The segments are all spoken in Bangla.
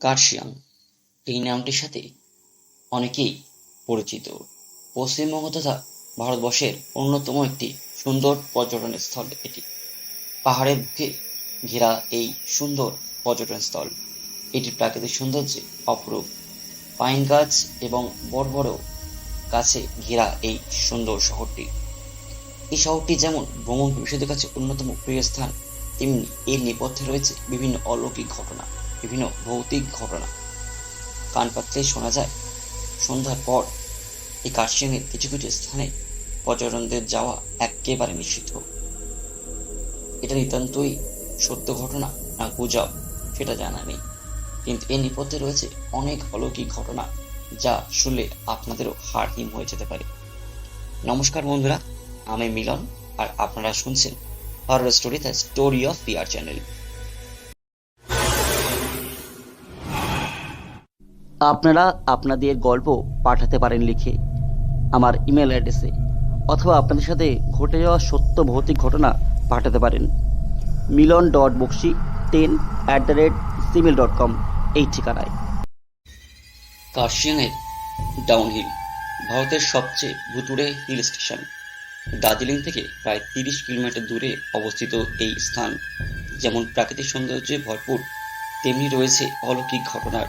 কার্শিয়াং। এই নামটির সাথে অনেকেই পরিচিত। পশ্চিমবঙ্গ তথা ভারতবর্ষের অন্যতম একটি সুন্দর পর্যটন স্থল এটি। পাহাড়ের বুকে ঘেরা এই সুন্দর পর্যটন স্থল। এটির প্রাকৃতিক সৌন্দর্যে অপরূপ। পাইন গাছ এবং বড় বড় গাছে ঘেরা এই সুন্দর শহরটি। এই শহরটি যেমন ভ্রমণ পিপাসুদের কাছে অন্যতম প্রিয় স্থান, তেমনি এর নেপথ্যে রয়েছে বিভিন্ন অলৌকিক ঘটনা। বিভিন্ন ভৌতিক ঘটনা। কান পাতলে শোনা যায়, সন্ধ্যার পর এই কার্শিয়াংয়ের কিছু কিছু স্থানে পর্যটনদের যাওয়া একেবারে নিষিদ্ধ। এটা নিতান্তই সত্য ঘটনা না গুজব, সেটা জানা নেই। কিন্তু এর নেপথ্যে রয়েছে অনেক অলৌকিক ঘটনা, যা শুনলে আপনাদেরও হাড় হিম হয়ে যেতে পারে। নমস্কার বন্ধুরা, আমি মিলন, আর আপনারা শুনছেন horror story the story of P R channel. আপনারা আপনাদের গল্প পাঠাতে পারেন লিখে আমার ইমেল অ্যাড্রেসে অথবা আপনাদের সাথে ঘটে যাওয়া সত্য ভৌতিক ঘটনা পাঠাতে পারেন। Milan dot Bakshi ten at the rate Gmail dot com এই ঠিকানায়। কার্শিয়াংয়ের ডাউনহিল, ভারতের সবচেয়ে ভুতুড়ে হিল স্টেশন। দার্জিলিং থেকে প্রায় তিরিশ কিলোমিটার দূরে অবস্থিত এই স্থান। যেমন প্রাকৃতিক সৌন্দর্যে ভরপুর, তেমনি রয়েছে অলৌকিক ঘটনার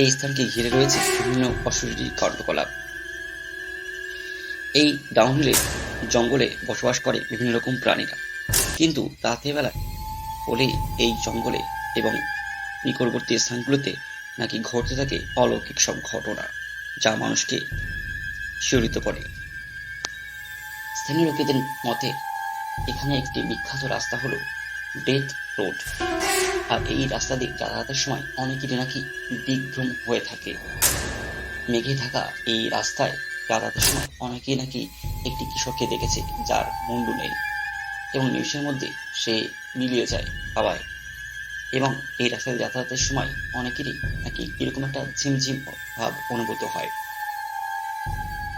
এই স্থানকে ঘিরে রয়েছে বিভিন্ন অশরীরী কার্যকলাপ। এই ডাউনহিলে জঙ্গলে বসবাস করে বিভিন্ন রকম প্রাণীরা। কিন্তু রাতের বেলা এই জঙ্গলে এবং নিকটবর্তী স্থানগুলোতে নাকি ঘটতে থাকে অলৌকিক সব ঘটনা, যা মানুষকে শিহরিত করে। স্থানীয় লোকেদের মতে, এখানে একটি বিখ্যাত রাস্তা হলো ডেথ রোড আর এই রাস্তা দিয়ে যাতায়াতের সময় অনেকেরই নাকি দিগ্ভ্রম হয়ে থাকে। মেঘে থাকা এই রাস্তায় যাতায়াতের সময় অনেকেই নাকি একটি কৃষককে দেখেছে যার মুন্ডু নেই এবং নিমিষের মধ্যে সে মিলিয়ে যায় হাওয়ায়। এবং এই রাস্তায় যাতায়াতের সময় অনেকেরই নাকি এরকম একটা ঝিমঝিম ভাব অনুভূত হয়।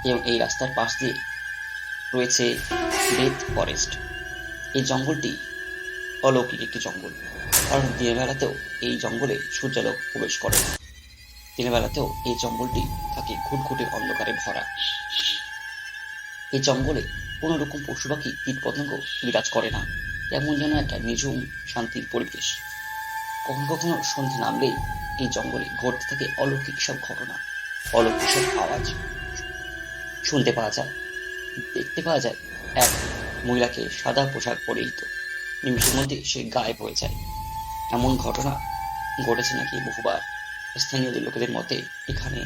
এবং এই রাস্তার পাশ দিয়ে রয়েছে ডেথ ফরেস্ট। এই জঙ্গলটি অলৌকিক একটি জঙ্গল। কারণ দিনের বেলাতেও এই জঙ্গলে সূর্যালোক প্রবেশ করে। দিনের বেলাতেও এই জঙ্গলটি থাকে ঘুটঘুটে অন্ধকারে ভরা। এই জঙ্গলে কোনো রকম পশু পাখি কীট পতঙ্গ বিরাজ করে না। এমন যেন একটা নিঝুম, শান্তির পরিবেশ। কখনো কখনো সন্ধে নামলেই এই জঙ্গলে ঘটতে থাকে অলৌকিক সব ঘটনা। অলৌকিক সব আওয়াজ। শুনতে পাওয়া যায়, দেখতে পাওয়া যায় এক মহিলাকে সাদা পোশাক পরিহিত। নিমিষের মধ্যে সে গায়েব হয়ে যায়। এমন ঘটনা ঘটেছে নাকি বহুবার? স্থানীয় লোকেদের মতে, এখানে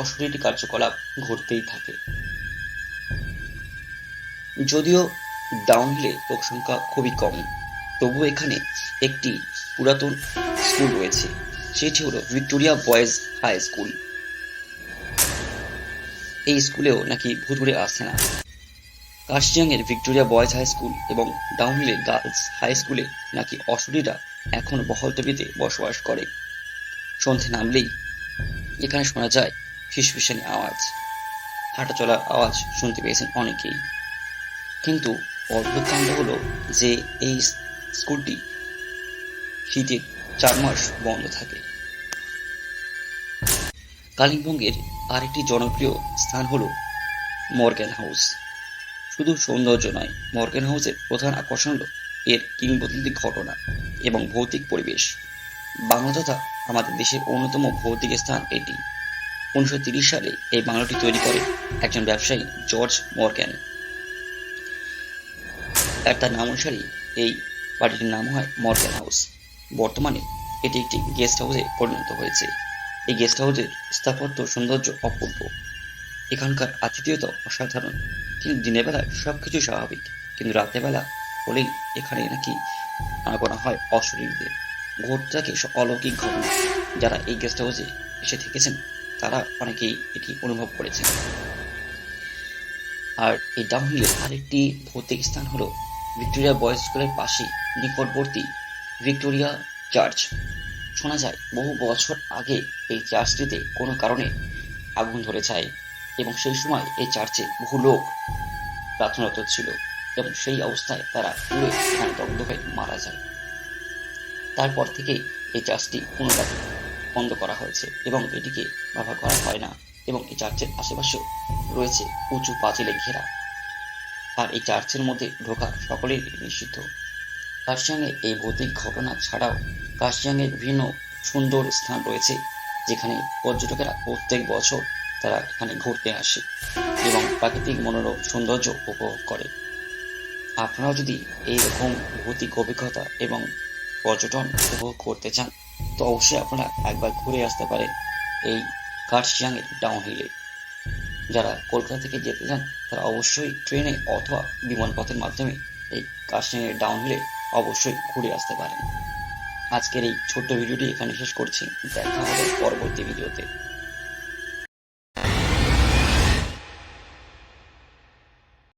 অশরীরী কার্যকলাপ ঘটতেই থাকে। যদিও ডাউনহিলে লোক সংখ্যা খুবই কম তবুও এখানে একটি পুরাতন স্কুল রয়েছে। সেটি হলো ভিক্টোরিয়া বয়েজ হাই স্কুল। এই স্কুলেও নাকি ভুতুড়ে আসে না। কার্শিয়াংয়ের ভিক্টোরিয়া বয়েজ হাই স্কুল এবং ডাউনহিলের গার্লস হাই স্কুলে নাকি অশরীরা এখন বহলতবিতে বসবাস করে। সন্ধে নামলেই এখানে শোনা যায় ফিসফিসানি আওয়াজ। হাঁটা চলার আওয়াজ শুনতে পেয়েছেন অনেকেই। কিন্তু অদ্ভুত কাণ্ড হলো যে এই স্কুলটি শীতে চার মাস বন্ধ থাকে। কালিম্পংয়ের আরেকটি জনপ্রিয় স্থান হলো মর্গ্যান হাউস। শুধু সৌন্দর্য নয় মর্গ্যান হাউসের প্রধান আকর্ষণ হলো এর কিংবদন্তি ঘটনা। এবং ভৌতিক পরিবেশ। বাংলা তথা আমাদের দেশের অন্যতম ভৌতিক স্থান এটি। উনিশশো তিরিশ সালে এই বাংলাটি তৈরি করে একজন ব্যবসায়ী জর্জ মর্গ্যান আর তার নাম অনুসারে এই বাড়িটির নাম হয় মর্গ্যান হাউস। বর্তমানে এটি একটি গেস্ট হাউসে পরিণত হয়েছে। এই গেস্ট হাউসের স্থাপত্য সৌন্দর্য অপূর্ব। এখানকার আতিথেয়তা অসাধারণ। কিন্তু দিনের বেলা সবকিছু স্বাভাবিক। কিন্তু রাতের বেলা হলেই এখানে নাকি আনাগোনা হয় অশরীরদের। ঘটতে থাকে অলৌকিক ঘটনা, যারা এই গেস্ট হাউসে এসে থেকেছেন, তারা অনেকেই এটি অনুভব করেছেন। আর এই ডাউনহিলের আরেকটি ভৌতিক স্থান হলো ভিক্টোরিয়া বয়েজ স্কুলের পাশে নিকটবর্তী ভিক্টোরিয়া চার্চ। শোনা যায়, বহু বছর আগে এই চার্চটিতে কোনো কারণে আগুন ধরে যায় এবং সেই সময় এই চার্চে বহু লোক প্রার্থনারত ছিল। এবং সেই অবস্থায় তারা পুরো এখানে দগ্ধ হয়ে মারা যায়। তারপর থেকেই এই চার্চটি পুনরায় বন্ধ করা হয়েছে এবং এটিকে ব্যবহার করা হয় না এবং এই চার্চের আশেপাশেও রয়েছে উঁচু পাঁচিলে ঘেরা। আর এই চার্চের মধ্যে ঢোকা সকলেই নিষিদ্ধ। কার্শিয়াংয়ে এই ভৌতিক ঘটনা ছাড়াও কার্শিয়াংয়ের বিভিন্ন সুন্দর স্থান রয়েছে, যেখানে পর্যটকেরা প্রত্যেক বছর তারা এখানে ঘুরতে আসে এবং প্রাকৃতিক মনোরম সৌন্দর্য উপভোগ করে। আপনারাও যদি এইরকম ভৌতিক অভিজ্ঞতা এবং পর্যটন উপভোগ করতে চান, তো অবশ্যই আপনারা একবার ঘুরে আসতে পারেন এই কার্শিয়াংয়ের ডাউন হিলে যারা কলকাতা থেকে যেতে চান, তারা অবশ্যই ট্রেনে অথবা বিমানপথের মাধ্যমে এই কাশ্মীরের ডাউন হিলে অবশ্যই ঘুরে আসতে পারেন। আজকের এই ছোট্ট ভিডিওটি এখানে শেষ করছি। দেখা হবে পরবর্তী ভিডিওতে।